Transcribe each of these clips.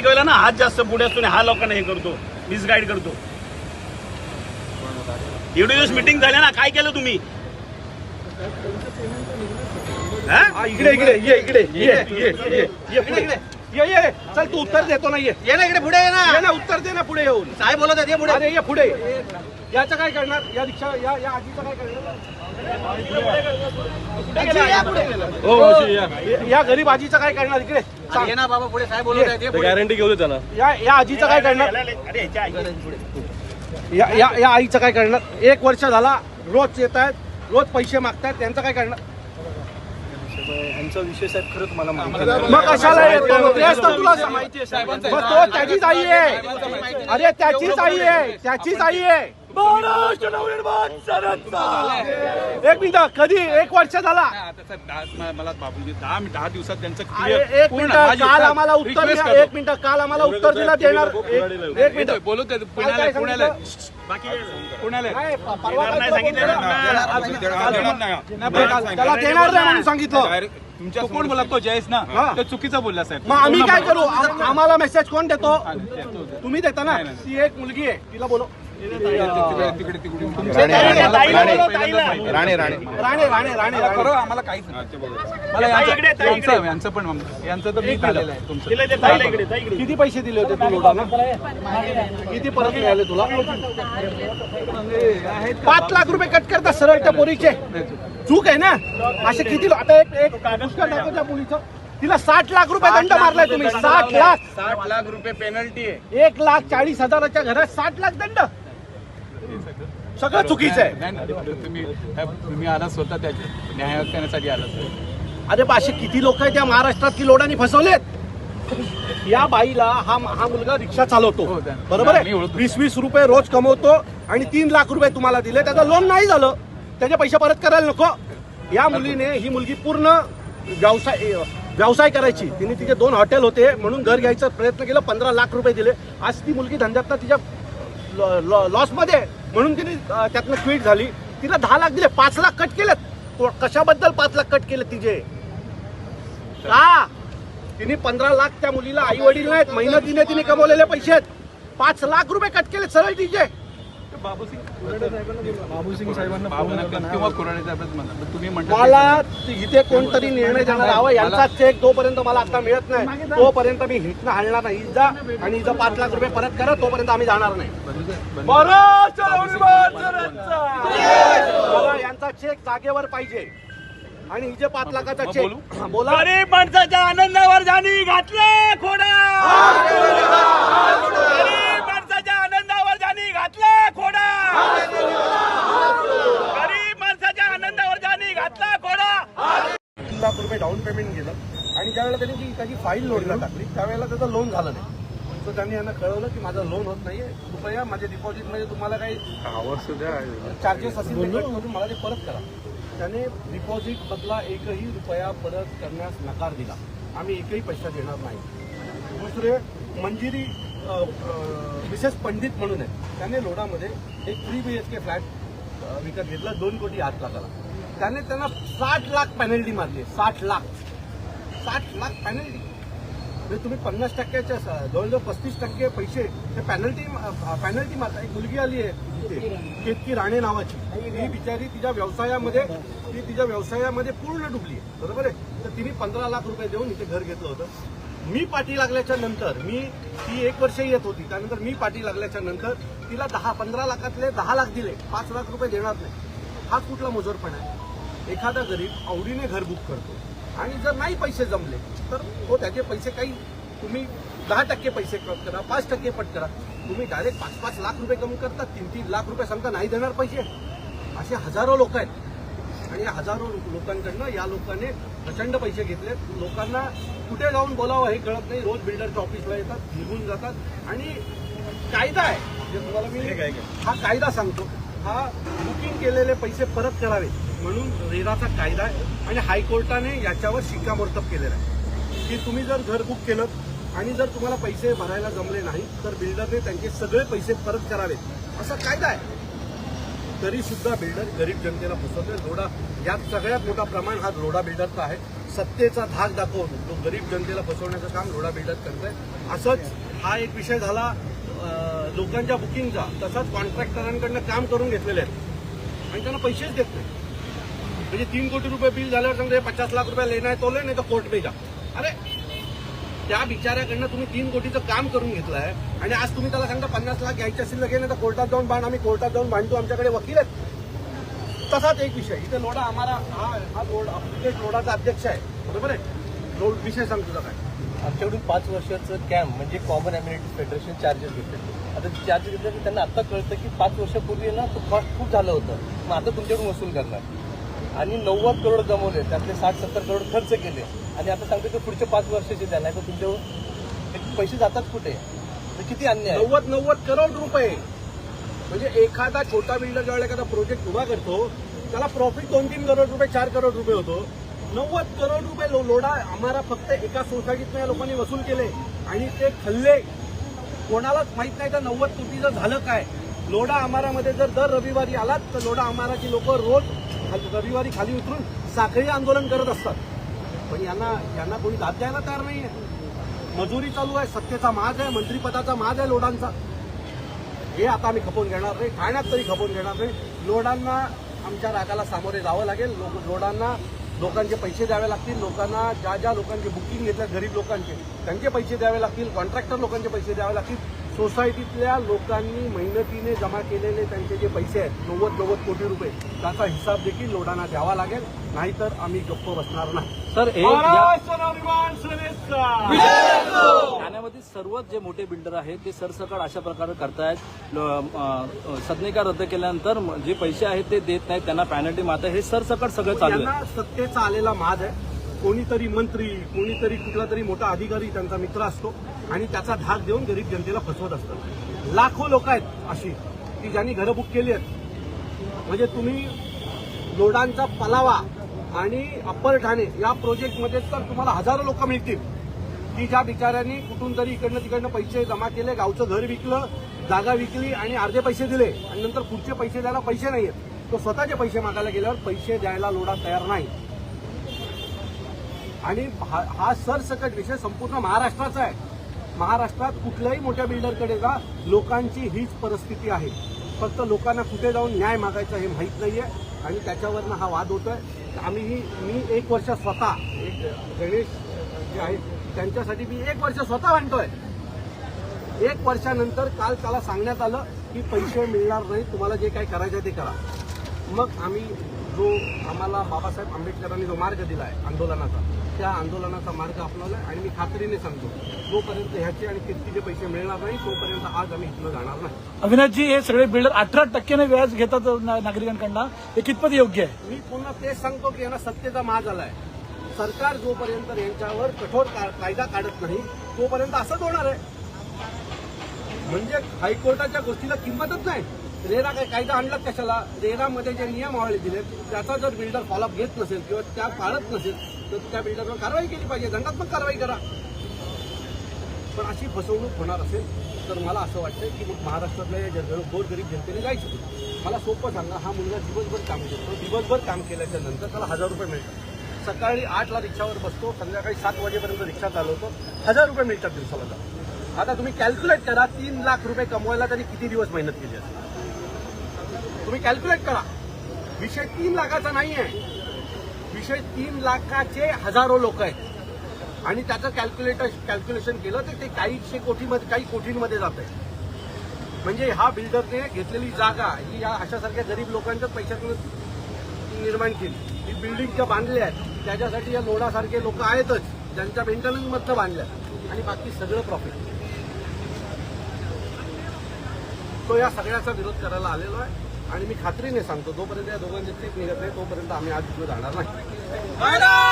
बघा ना हात जास्त पुढे असतो हा लोकांना हे करतो मिसगाईड करतो. एवढे दिवस मिटिंग झाल्या ना काय केलं तुम्ही? इकडे इकडे ये इकडे ये ये ये. ये ये चल तू उत्तर देतो ना ये ये ना इकडे पुढे ये ना. ये ना उत्तर दे ना पुढे येऊन. साहेब बोलत आहेत ये पुढे. अरे ये पुढे. याचं काय करणार? या रिक्षा या या आजीचं काय करणार? या पुढे. हो या- या गरीब आजीचं काय करणार इकडे. ये ना बाबा पुढे साहेब बोलत आहेत गॅरंटी घेऊ दे त्याला या या आजीचं काय करणार? या या या आईचं काय करणार? एक वर्ष झाला रोज येत आहेत रोज पैसे मागतायत त्यांचं काय करणार? ह्यांचा विषय साहेब खरंच मला मग कशाला येतो? मग तेच तर तुला सांग- मग तो त्याचीच आई आहे. अरे त्याचीच आई आहे. त्याचीच आई आहे. एक मिनिट कधी? एक वर्ष झाला. मला बाबूजी दहा दहा दिवसात त्यांचं एक मिनिट काल आम्हाला उत्तर. एक मिनिट काल आम्हाला उत्तर दिला देणार. एक- मिनिट. बोलत. पुण्याला पुण्याला त्याला देणार नाही म्हणून सांगितलं. तुमच्या कोण बोला तो जयेश ना. हा. तो चुकीचा बोलला साहेब. मग आम्ही काय. करू? आम- आम्हाला मेसेज कोण देतो. तुम्ही देता ना. ती एक मुलगी आहे. तिला बोलो राणे राणे राणे राणे राणे. खरं आम्हाला काहीच. मला यांचं. यांचं पण यांचं तर मी आहे तुमचं. किती पैसे दिले होते तू लोटांना किती परत मिळाले तुला? पाच लाख रुपये कट करता सरळ त्या पोरीचे. चूक आहे ना? असे किती आता एक एक पुष्कळ मुलीचं तिला साठ लाख रुपये दंड मारलाय तुम्ही. साठ लाख. साठ लाख रुपये पेनल्टी आहे. एक लाख चाळीस हजाराच्या घरात साठ लाख दंड. सगळं चुकीचं आहे. नाही तुम्ही तुम्ही आला स्वतः त्याच्या न्याय करण्यासाठी आला सर अरे बा, असे किती लोक आहेत त्या महाराष्ट्रात की लोडांनी फसवलेत? या बाईला हा हा मुलगा रिक्षा चालवतो. हो, त्या- बरोबर मी आहे ओळखतो. वीस वीस रुपये रोज कमवतो आणि तीन लाख रुपये तुम्हाला दिले. त्याचं लोन नाही झालं. त्याचे पैसे परत करायला नको. या मुलीने ही मुलगी पूर्ण व्यवसाय व्यवसाय करायची. तिने तिचे दोन हॉटेल होते. म्हणून घर घ्यायचा प्रयत्न केला. पंधरा लाख रुपये दिले. आज ती मुलगी धंद्यातनं तिच्या लॉसमध्ये आहे. म्हणून तिने त्यातनं क्विट झाली. तिला दहा लाख दिले पाच लाख कट केलेत. कशाबद्दल पाच लाख कट केले तिचे? का? तिने पंधरा लाख त्या मुलीला आई वडील नाहीत मेहनतीने तिने कमवलेले पैसे आहेत. पाच लाख रुपये कट केले सरळ तिचे. मला इथे कोणतरी निर्णय देणार हवा यांचा चेक जोपर्यंत मला आता मिळत नाही तोपर्यंत मी हिटनं हलणार नाही. जा आणि इथं पाच लाख रुपये परत करा तोपर्यंत आम्ही जाणार नाही. मला यांचा चेक जागेवर पाहिजे. आणि हिचे पाच लाखाचा चेक बोला? गरीब माणसाच्या आनंदावर जाणी घातले खोडा गरीब माणसाच्या आनंदावर जाणी घातला खोडा गरीब माणसाच्या आनंदावर जाणी घातला तीन लाख रुपये डाऊन पेमेंट गेलं. आणि ज्यावेळेला त्यांनी ती त्याची फाईल लोनला टाकली त्यावेळेला त्याचं लोन झालं नाही. सो त्यांनी यांना कळवलं की माझं लोन होत नाहीये. कृपया माझ्या डिपॉझिटमध्ये तुम्हाला काही चार्जेस असतील मला ते परत करा. त्याने डिपॉझिट बदला एकही रुपया परत करण्यास नकार दिला. आम्ही एकही पैसा देणार नाही. दुसरे मंजिरी विशेष मिसेस पंडित म्हणून आहे त्याने लोडामध्ये एक three B H K flat विकत घेतला दोन कोटी आठ लाखाला. त्याने त्यांना साठ लाख पॅनल्टी मारली साठ लाख. साठ लाख पॅनल्टी म्हणजे तुम्ही पन्नास टक्क्याच्या जवळजवळ पस्तीस टक्के पैसे ते पॅनल्टी पॅनल्टी मारता. एक मुलगी आली आहे तिथे केतकी राणे नावाची. ही बिचारी तिच्या व्यवसायामध्ये ती तिच्या व्यवसायामध्ये पूर्ण डुबली आहे. बरोबर आहे? तर तिने पंधरा लाख रुपये देऊन इथे घर घेतलं होतं. मी पाठी लागल्याच्या नंतर मी ती एक वर्ष येत होती त्यानंतर मी पाठी लागल्याच्या नंतर तिला दहा पंधरा लाखातले दहा लाख दिले पाच लाख रुपये देणार नाही. हा कुठला मुजोरपणा आहे? एखादा गरीब आवडीने घर बुक करतो आणि जर नाही पैसे जमले तर हो त्याचे पैसे काही तुम्ही दहा टक्के पैसे कट करा पाच टक्के पट करा. तुम्ही डायरेक्ट पाच पाच लाख रुपये कमी करता तीन तीन लाख रुपये सांगता नाही देणार पैसे. असे हजारो लोक आहेत. आणि हजारो लोकांकडनं या लोकांनी प्रचंड पैसे घेतले लोकांना कुठे जाऊन बोलावं हे कळत नाही. रोज बिल्डरच्या ऑफिसला येतात निघून जातात. आणि कायदा आहे. जे तुम्हाला मी हा कायदा सांगतो. हा बुकिंग केलेले पैसे परत करावे. म्हणून रेराचा कायदा आहे. आणि हायकोर्टाने याच्यावर शिक्कामोर्तब केलेला आहे. की तुम्ही जर घर बुक केलं आणि जर तुम्हाला पैसे भरायला जमले नाही तर बिल्डरने त्यांचे सगळे पैसे परत करावेत. असा कायदा आहे. तरी सुद्धा बिल्डर गरीब जनतेला फसवतोय. रोडा यात सगळ्यात मोठा प्रमाण हा लोडा बिल्डरचा आहे. सत्तेचा धाक दाखवून तो गरीब जनतेला फसवण्याचं काम रोडा बिल्डर करतोय. असंच हा एक विषय झाला लोकांच्या बुकिंगचा. तसाच कॉन्ट्रॅक्टरांकडनं काम करून घेतलेले आहेत. आणि त्यांना पैसेच देत नाही. म्हणजे तीन कोटी रुपये बिल झाल्यावर सांगते पचास लाख रुपये लेना आहे तो ले नाही तर कोर्ट पे जा. अरे त्या बिचाऱ्याकडनं तुम्ही तीन कोटीचं काम करून घेतलं आहे आणि आज तुम्ही त्याला सांगता पन्नास लाख घ्यायचे असेल लगे तर कोर्टात जाऊन बांध आम्ही कोर्टात जाऊन बांधतो आमच्याकडे वकील आहेत. तसाच एक विषय. इथे लोढा आम्हाला हा हा लोड अपडेट लोडाचा अध्यक्ष आहे. बरोबर आहे? लोड विषय सांग तुझा काय. आमच्याकडून पाच वर्षाचं कॅम्प म्हणजे कॉमन अम्युनिटी फेडरेशन चार्जेस घेतले. आता चार्जेस घेतले की त्यांना आता कळतं की पाच वर्षापूर्वी ना तो कॉस्ट खूप झालं होतं. मग आता तुमच्याकडून वसूल करणार. आणि नव्वद करोड जमवले त्यातले साठ सत्तर करोड खर्च केले. आणि आता सांगतो की पुढच्या पाच वर्षाचे द्या नाही तर तुमच्यावर पैसे जातात कुठे? तर किती अन्याय नव्वद नव्वद करोड रुपये. म्हणजे एखादा छोटा बिल्डर ज्यावेळेला एखादा प्रोजेक्ट उभा करतो त्याला प्रॉफिट दोन तीन करोड रुपये चार करोड रुपये होतो. नव्वद करोड रुपये लो- लोडा आम्हाला फक्त एका सोसायटीतनं या लोकांनी वसूल केले आणि ते खाल्ले. कोणालाच माहीत नाही तर नव्वद कोटीचं झालं काय? लोढा आमारामध्ये जर दर रविवारी आलात तर लोढा आमाराची लोक रोज रविवारी खाली उतरून साखळी आंदोलन करत असतात. पण यांना यांना कोणी दाद द्यायला तयार नाही मजुरी चालू आहे सत्तेचा माज आहे मंत्रीपदाचा माज आहे लोडांचा. हे आता आम्ही खपवून घेणार नाही ठाण्यात तरी खपवून घेणार नाही. लोडांना आमच्या रागाला सामोरे जावं लागेल. लोक लोडांना लोकांचे पैसे द्यावे लागतील. लोकांना ज्या ज्या लोकांचे बुकिंग घेतल्या गरीब लोकांचे त्यांचे पैसे द्यावे लागतील. कॉन्ट्रॅक्टर लोकांचे पैसे द्यावे लागतील. सोसायटीतल्या लोकांनी मेहनतीने जमा केलेले त्यांचे जे पैसे आहेत नव्वद नव्वद कोटी रुपये त्याचा हिसाब देखील लोडांना द्यावा लागेल. नाहीतर आम्ही गप्प बसणार नाही. सर एक या- महाराष्ट्र नवनिर्माण सेनेचा ठाण्यामधील सर्व जे मोठे बिल्डर आहेत ते सरसकट अशा प्रकारे करतायत. सदनिका रद्द केल्यानंतर जे पैसे आहेत ते देत नाहीत त्यांना पॅनल्टी मारतात हे सरसकट सगळं चालू आहे. सत्तेचा आलेला माज आहे. कोणीतरी मंत्री कोणीतरी कुठला तरी मोठा अधिकारी त्यांचा मित्र असतो आणि त्याचा धाक देऊन गरीब जनतेला फसवत असतात. लाखो लोक आहेत अशी. की ज्यांनी घरं बुक केली आहेत. म्हणजे तुम्ही लोडांचा पलावा आणि अप्पर ठाणे या प्रोजेक्टमध्ये तर तुम्हाला हजारो लोक मिळतील. की ज्या बिचाऱ्यांनी कुठून तरी इकडनं तिकडनं पैसे जमा केले गावचं घर विकलं जागा विकली आणि अर्धे पैसे दिले आणि नंतर पुढचे पैसे द्यायला पैसे नाही आहेत तो स्वतःचे पैसे मागायला गेल्यावर पैसे द्यायला लोडा तयार नाही. आणि हा हा सरसकट विषय संपूर्ण महाराष्ट्राचा आहे. महाराष्ट्रात कुठल्याही मोठ्या बिल्डरकडे जा लोकांची हीच परिस्थिती आहे. फक्त लोकांना कुठे जाऊन न्याय मागायचा हे माहीत नाही आहे आणि त्याच्यावरनं हा वाद होतोय. आम्ही मी एक वर्ष स्वतः एक गणेश जे आहेत त्यांच्यासाठी मी एक वर्ष स्वतः म्हणतोय. एक वर्षानंतर काल त्याला सांगण्यात आलं की पैसे मिळणार नाही तुम्हाला जे काही करायचं आहे ते करा. मग आम्ही जो आम्हाला बाबासाहेब आंबेडकरांनी जो मार्ग दिला आहे आंदोलनाचा त्या आंदोलनाचा मार्ग अपनावला आणि मी खात्रीने सांगतो जोपर्यंत ह्याचे आणि कितीचे पैसे मिळणार नाही तोपर्यंत आज आम्ही इथनं जाणार नाही. अविनाशजी हे सगळे बिल्डर अठरा टक्क्याने व्याज घेतात नागरिकांकडनं. हे कितपत योग्य आहे? मी पुन्हा तेच सांगतो की यांना सत्तेचा माज आलाय. सरकार जोपर्यंत यांच्यावर कठोर कायदा काढत नाही तोपर्यंत असंच होणार आहे. म्हणजे हायकोर्टाच्या गोष्टीला किंमतच नाही. रेरा काय कायदा आणलात कशाला? रेरामध्ये जे नियमावली दिलेत त्याचा जर बिल्डर फॉलोअप घेत नसेल किंवा त्या पाळत नसेल तर त्या बिल्डरवर कारवाई केली पाहिजे दंडात्मक कारवाई करा. पण अशी फसवणूक होणार असेल तर मला असं वाटतं की मग महाराष्ट्रातल्या या जन- गोरगरीब जनतेने जायचं मला सोपं सांगा हा मुलगा दिवसभर काम करतो दिवसभर काम केल्याच्यानंतर त्याला हजार रुपये मिळतात. सकाळी आठला रिक्षावर बसतो संध्याकाळी सात वाजेपर्यंत रिक्षा चालवतो हजार रुपये मिळतात दिवसाला तर आता तुम्ही कॅल्क्युलेट करा तीन लाख रुपये कमवायला त्यांनी किती दिवस मेहनत केली असेल? तुम्ही कॅल्क्युलेट करा. विषय तीन लाखाचा नाही आहे अतिशय तीन लाखाचे हजारो लोक आहेत. आणि त्याचं कॅल्क्युलेटर कॅल्क्युलेशन केलं तर ते काहीशे कोटीमध्ये काही कोटींमध्ये जात आहे. म्हणजे हा बिल्डरने घेतलेली जागा ही या अशासारख्या गरीब लोकांच्याच पैशातून निर्माण केली. ही बिल्डिंग ज्या बांधल्या आहेत त्याच्यासाठी या लोणासारखे लोक आहेतच. ज्यांच्या मेंटेनन्समधनं बांधल्या आणि बाकी सगळं प्रॉफिट तो या सगळ्याचा विरोध करायला आलेलो आहे. आणि मी खात्रीने सांगतो जोपर्यंत या दोघांचे ट्रीप निघत नाही तोपर्यंत आम्ही आज तिथे जाणार नाही.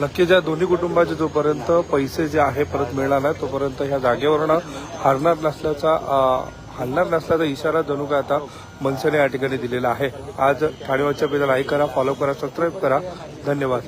नक्कीच या दोन्ही कुटुंबाचे जोपर्यंत पैसे जे आहे परत मिळणार नाही तोपर्यंत ह्या जागेवरनं हरणार नसल्याचा हलणार नसल्याचा इशारा जणू का आता मनसेने या ठिकाणी दिलेला आहे. आज ठाणेवरच्या पेजला लाईक करा फॉलो करा सबस्क्राईब करा. धन्यवाद.